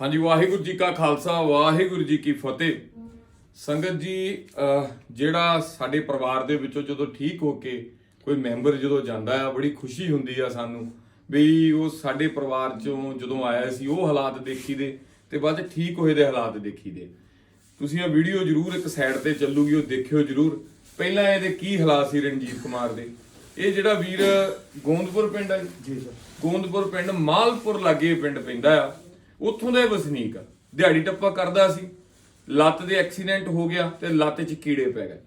ਹਾਂਜੀ ਵਾਹਿਗੁਰੂ ਜੀ ਕਾ ਖਾਲਸਾ ਵਾਹਿਗੁਰੂ ਜੀ ਕੀ ਫਤਿਹ। ਸੰਗਤ ਜੀ ਜਿਹੜਾ ਸਾਡੇ ਪਰਿਵਾਰ ਦੇ ਵਿੱਚੋਂ ਜਦੋਂ ਠੀਕ ਹੋ ਕੇ ਕੋਈ ਮੈਂਬਰ ਜਦੋਂ ਜਾਂਦਾ ਆ ਬੜੀ ਖੁਸ਼ੀ ਹੁੰਦੀ ਆ ਸਾਨੂੰ ਵੀ ਉਹ ਸਾਡੇ ਪਰਿਵਾਰ ਚੋਂ ਜਦੋਂ ਆਇਆ ਸੀ ਉਹ ਹਾਲਾਤ ਦੇਖੀਦੇ ਤੇ ਬਾਅਦ ਠੀਕ ਹੋਏ ਦੇ ਹਾਲਾਤ ਦੇਖੀਦੇ। ਤੁਸੀਂ ਇਹ ਵੀਡੀਓ ਜਰੂਰ ਇੱਕ ਸਾਈਡ ਤੇ ਚੱਲੂਗੀ ਉਹ ਦੇਖਿਓ ਜਰੂਰ। ਪਹਿਲਾਂ ਇਹਦੇ ਕੀ ਹਾਲਾਤ ਸੀ ਰਣਜੀਤ ਕੁਮਾਰ ਦੇ? ਇਹ ਜਿਹੜਾ ਵੀਰ ਗੋਂਦਪੁਰ ਪਿੰਡ ਹੈ ਜੀ ਸਰ। ਗੋਂਦਪੁਰ ਪਿੰਡ ਮਾਲਪੁਰ ਲਾਗੇ ਪਿੰਡ ਪੈਂਦਾ ਆ। ਉੱਥੋਂ ਦਾ ਵਸਨੀਕ। ਆ ਦਿਹਾੜੀ ਟੱਪਾ ਕਰਦਾ ਸੀ। ਲੱਤ ਦੇ ਐਕਸੀਡੈਂਟ ਹੋ ਗਿਆ ਤੇ ਲੱਤ 'ਚ ਕੀੜੇ ਪੈ ਗਏ।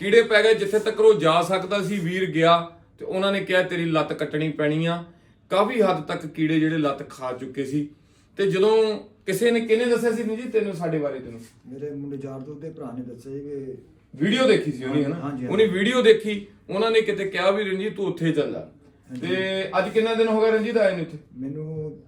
ਕੀੜੇ ਪੈ ਗਏ ਜਿੱਥੇ ਤੱਕ ਉਹ ਜਾ ਸਕਦਾ ਸੀ ਵੀਰ ਗਿਆ ਤੇ ਉਹਨਾਂ ਨੇ ਕਿਹਾ ਤੇਰੀ ਲੱਤ ਕੱਟਣੀ ਪੈਣੀ ਆ। ਕਾਫੀ ਹੱਦ ਤੱਕ ਕੀੜੇ ਜਿਹੜੇ ਲੱਤ ਖਾ ਚੁੱਕੇ ਸੀ। ਤੇ ਜਦੋਂ ਕਿਸੇ ਨੇ ਕਿਹਨੇ ਦੱਸਿਆ ਸੀ ਜੀ ਤੈਨੂੰ ਸਾਡੇ ਬਾਰੇ ਤੈਨੂੰ? ਮੇਰੇ ਮੁੰਡੇ ਯਾਰ ਦੋਸਤ ਦੇ ਭਰਾ ਨੇ ਦੱਸਿਆ ਜੀ ਕਿ ਵੀਡੀਓ ਦੇਖੀ ਸੀ ਉਹਨੇ ਹਨਾ। ਉਹਨੇ ਵੀਡੀਓ ਦੇਖੀ ਉਹਨਾਂ ਨੇ ਕਿਤੇ ਕਿਹਾ ਵੀ ਰਣਜੀਤ ਤੂੰ ਉੱਥੇ ਚੱਲ ਜਾ। ਤੇ ਅੱਜ ਕਿੰਨਾ ਦਿਨ ਹੋ ਗਿਆ ਰਣਜੀਤ ਆਏ ਨੇ ਉੱਥੇ ਮੈਨੂੰ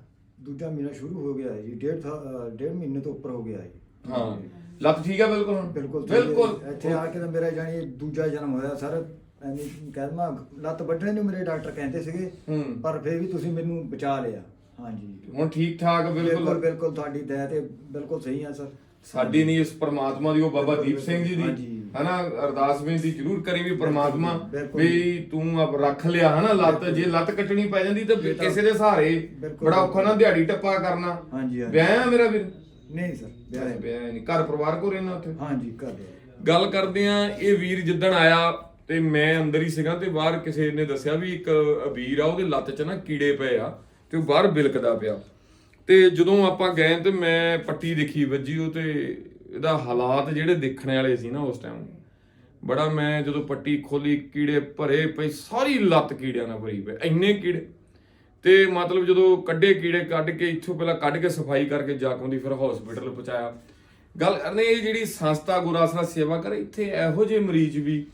ਦੂਜਾ ਮਹੀਨਾ ਸ਼ੁਰੂ ਹੋ ਗਿਆ ਹੈ ਜੀ ਡੇਢ ਥਾ- ਅ, ਡੇਢ ਮਹੀਨੇ ਤੋਂ ਉੱਪਰ ਹੋ ਗਿਆ ਹੈ ਜੀ। ਹਾਂ। ਲੱਤ ਠੀਕ ਆ ਬਿਲਕੁਲ ਹੁਣ? ਬਿਲਕੁਲ ਬਿਲਕੁਲ। ਇੱਥੇ ਆ ਕੇ ਤਾਂ ਮੇਰਾ ਜਾਨੀ ਦੂਜਾ ਜਨਮ ਹੋਇਆ ਸਰ ਐਵੇਂ ਕਹਿਦਮਾ ਲੱਤ ਵੱਢਣੇ ਨੂੰ ਮੇਰੇ ਡਾਕਟਰ ਕਹਿੰਦੇ ਸੀਗੇ ਹੂੰ। ਪਰ ਫਿਰ ਵੀ ਤੁਸੀਂ ਮੈਨੂੰ ਬਚਾ ਲਿਆ। ਹਾਂਜੀ। ਹੁਣ ਠੀਕ ਠਾਕ ਬਿਲਕੁਲ। ਬਿਲਕੁਲ ਬਿਲਕੁਲ ਤੁਹਾਡੀ ਦਇਆ ਤੇ ਬਿਲਕੁਲ ਸਹੀ ਆ ਸਰ। ਸਾਡੀ ਨਹੀਂ ਇਸ ਪ੍ਰਮਾਤਮਾ ਦੀ ਉਹ ਬਾਬਾ ਦੀਪ ਸਿੰਘ ਜੀ ਦੀ। ਹਾਂਜੀ। ਹਨਾ ਅਰਦਾਸ ਬੇਨਤੀ ਜ਼ਰੂਰ ਕਰੀ ਵੀ ਪ੍ਰਮਾਤਮਾ। ਵੀ ਤੂੰ ਆਪ ਰੱਖ ਲਿਆ ਹਨਾ ਲੱਤ। ਜੇ ਲੱਤ ਕੱਟਣੀ ਪੈ ਜਾਂਦੀ ਤਾਂ ਕਿਸੇ ਦੇ ਸਹਾਰੇ। ਬੜਾ ਔਖਾ ਨਾ ਦਿਹਾੜੀ ਟੱਪਾ ਕਰਨਾ ਹਾਂਜੀ, ਹਾਂਜੀ। ਵਿਆਹ ਮੇਰਾ ਵੀਰ ਨਹੀਂ ਸਰ ਵਿਆਹ ਨਹੀਂ ਘਰ ਪਰਿਵਾਰ ਕੋ ਰਹਿਣਾ ਉੱਥੇ ਹਾਂਜੀ ਲਿਆ ਗੱਲ ਕਰਦੇ ਆ ਇਹ ਵੀਰ ਜਿੱਦਣ ਆਇਆ ਤੇ ਮੈਂ ਅੰਦਰ ਹੀ ਸੀਗਾ ਤੇ ਬਾਹਰ ਕਿਸੇ ਨੇ ਦੱਸਿਆ ਵੀ ਇੱਕ ਵੀਰ ਆ ਉਹਦੇ ਲੱਤ 'ਚ ਨਾ ਕੀੜੇ ਪਏ ਆ ਤੇ ਉਹ ਬਾਹਰ ਬਿਲਕਦਾ ਪਿਆ ਤੇ ਜਦੋਂ ਆਪਾਂ ਗਏ ਤੇ ਮੈਂ ਪੱਟੀ ਦੇਖੀ ਵੱਜੀ ਉਹ ਤੇ ਇਹਦਾ ਹਾਲਾਤ ਜਿਹੜੇ ਦੇਖਣ ਵਾਲੇ ਸੀ ਨਾ ਉਸ ਟਾਈਮ ਬੜਾ ਮੈਂ ਜਦੋਂ ਪੱਟੀ ਖੋਲੀ, ਕੀੜੇ ਭਰੇ ਪਏ, ਸਾਰੀ ਲੱਤ ਕੀੜਿਆਂ ਨਾਲ ਭਰੀ ਪਈ, ਇੰਨੇ ਕੀੜੇ। ਤੇ ਮਤਲਬ ਜਦੋਂ ਕੱਢੇ ਕੀੜੇ ਕੱਢ ਕੇ, ਇੱਥੋਂ ਪਹਿਲਾਂ ਕੱਢ ਕੇ ਸਫ਼ਾਈ ਕਰਕੇ ਜਾਕੋਂ ਦੀ ਫਿਰ ਹਸਪੀਟਲ ਪਹੁੰਚਾਇਆ। ਗੱਲ ਕਰਨੇ ਇਹ ਜਿਹੜੀ ਸੰਸਥਾ ਗੁਰਾਸਰਾ ਸੇਵਾ ਕਰ, ਇੱਥੇ ਇਹੋ ਜਿਹੇ ਮਰੀਜ਼ ਵੀ,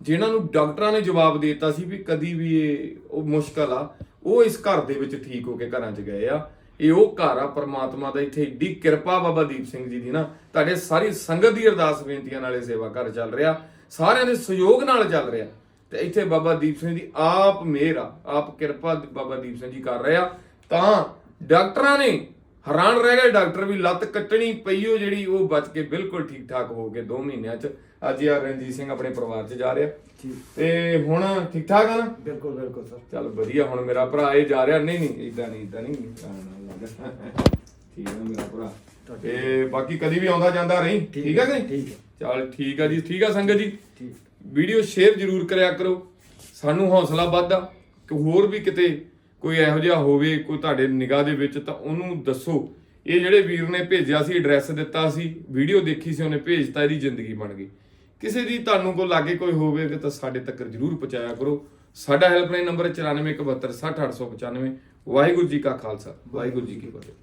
ਜਿਨ੍ਹਾਂ ਨੂੰ ਡਾਕਟਰਾਂ ਨੇ ਜਵਾਬ ਦੇ ਦਿੱਤਾ ਸੀ ਵੀ ਕਦੀ ਵੀ ਇਹ, ਉਹ ਮੁਸ਼ਕਲ ਆ, ਉਹ ਇਸ ਘਰ ਦੇ ਵਿੱਚ ਠੀਕ ਹੋ ਕੇ ਘਰਾਂ 'ਚ ਗਏ ਆ। ਇਹ ਉਹ ਘਰ ਆ ਪ੍ਰਮਾਤਮਾ ਦਾ, ਇੱਥੇ ਏਡੀ ਕਿਰਪਾ ਬਾਬਾ ਦੀਪ ਸਿੰਘ ਜੀ ਦੀ ਨਾ। ਤੁਹਾਡੇ ਸਾਰੀ ਸੰਗਤ ਦੀ ਅਰਦਾਸ ਬੇਨਤੀਆਂ ਨਾਲ ਇਹ ਸੇਵਾ ਘਰ ਚੱਲ ਰਿਹਾ। ਸਾਰਿਆਂ ਦੇ ਸਹਿਯੋਗ ਨਾਲ ਚੱਲ ਰਿਹਾ। ਤੇ ਇੱਥੇ ਬਾਬਾ ਦੀਪ ਸਿੰਘ ਦੀ ਆਪ ਮਿਹਰ ਆ, ਆਪ ਕਿਰਪਾ ਬਾਬਾ ਦੀਪ ਸਿੰਘ ਜੀ ਕਰ ਰਿਹਾ ਤਾਂ ਡਾਕਟਰਾਂ ਨੇ ਹੈਰਾਨ ਰਹਿ ਗਏ ਡਾਕਟਰ ਵੀ ਲੱਤ ਕੱਟਣੀ ਪਈ ਉਹ ਜਿਹੜੀ ਉਹ ਬਚ ਕੇ ਬਿਲਕੁਲ ਠੀਕ ਠਾਕ ਹੋ ਕੇ 2 ਮਹੀਨਿਆਂ ਚ। ਅੱਜ ਯਾਰ ਰਣਜੀਤ ਸਿੰਘ ਆਪਣੇ ਪਰਿਵਾਰ ਚ ਜਾ ਰਿਹਾ। ਤੇ ਹੁਣ ਠੀਕ ਠਾਕ ਆ ਨਾ? ਬਿਲਕੁਲ ਬਿਲਕੁਲ ਸਰ। ਚੱਲ ਵਧੀਆ ਹੁਣ ਮੇਰਾ ਭਰਾ ਇਹ ਜਾ ਰਿਹਾ। ਨਹੀਂ ਨਹੀਂ ਇਦਾਂ ਨਹੀਂ ਇਦਾਂ ਨਹੀਂ। ਠੀਕ ਹੈ ਮੇਰਾ ਭਰਾ। ਤੇ ਬਾਕੀ ਕਦੀ ਵੀ ਆਉਂਦਾ ਜਾਂਦਾ ਰਹੀ। ਠੀਕ ਹੈ ਕਿ? ਠੀਕ ਹੈ ਚੱਲ ਠੀਕ ਆ ਜੀ। ਠੀਕ ਆ ਸੰਗਤ ਜੀ। ਠੀਕ। ਵੀਡੀਓ ਸ਼ੇਅਰ ਜ਼ਰੂਰ ਕਰਿਆ ਕਰੋ। ਸਾਨੂੰ ਹੌਸਲਾ ਵੱਧਦਾ। ਕਿ ਹੋਰ ਵੀ ਕਿਤੇ ਕੋਈ ਇਹੋ ਜਿਹਾ ਹੋਵੇ, ਕੋਈ ਤੁਹਾਡੇ ਨਿਗਾਹ ਦੇ ਵਿੱਚ, ਤਾਂ ਉਹਨੂੰ ਦੱਸੋ। ਇਹ ਜਿਹੜੇ ਵੀਰ ਨੇ ਭੇਜਿਆ ਸੀ ਐਡਰੈਸ ਦਿੱਤਾ ਸੀ ਵੀਡੀਓ ਦੇਖੀ ਸੀ, ਉਹਨੇ ਭੇਜਤਾ ਇਹਦੀ ਜ਼ਿੰਦਗੀ ਬਣ ਗਈ। ਕਿਸੇ ਦੀ ਤੁਹਾਨੂੰ ਕੋ ਲਾਗੇ ਕੋਈ ਹੋਵੇ, ਤਾਂ ਸਾਡੇ ਤੱਕ ਜ਼ਰੂਰ ਪਹੁੰਚਾਇਆ ਕਰੋ। ਸਾਡਾ ਹੈਲਪਲਾਈਨ ਨੰਬਰ 9417760895 ਵਾਹਿਗੁਰੂ ਜੀ ਕਾ ਖਾਲਸਾ, ਵਾਹਿਗੁਰੂ ਜੀ ਕੀ ਫਤਿਹ।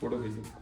ਫੋਟੋ ਖਿੱਚੋ।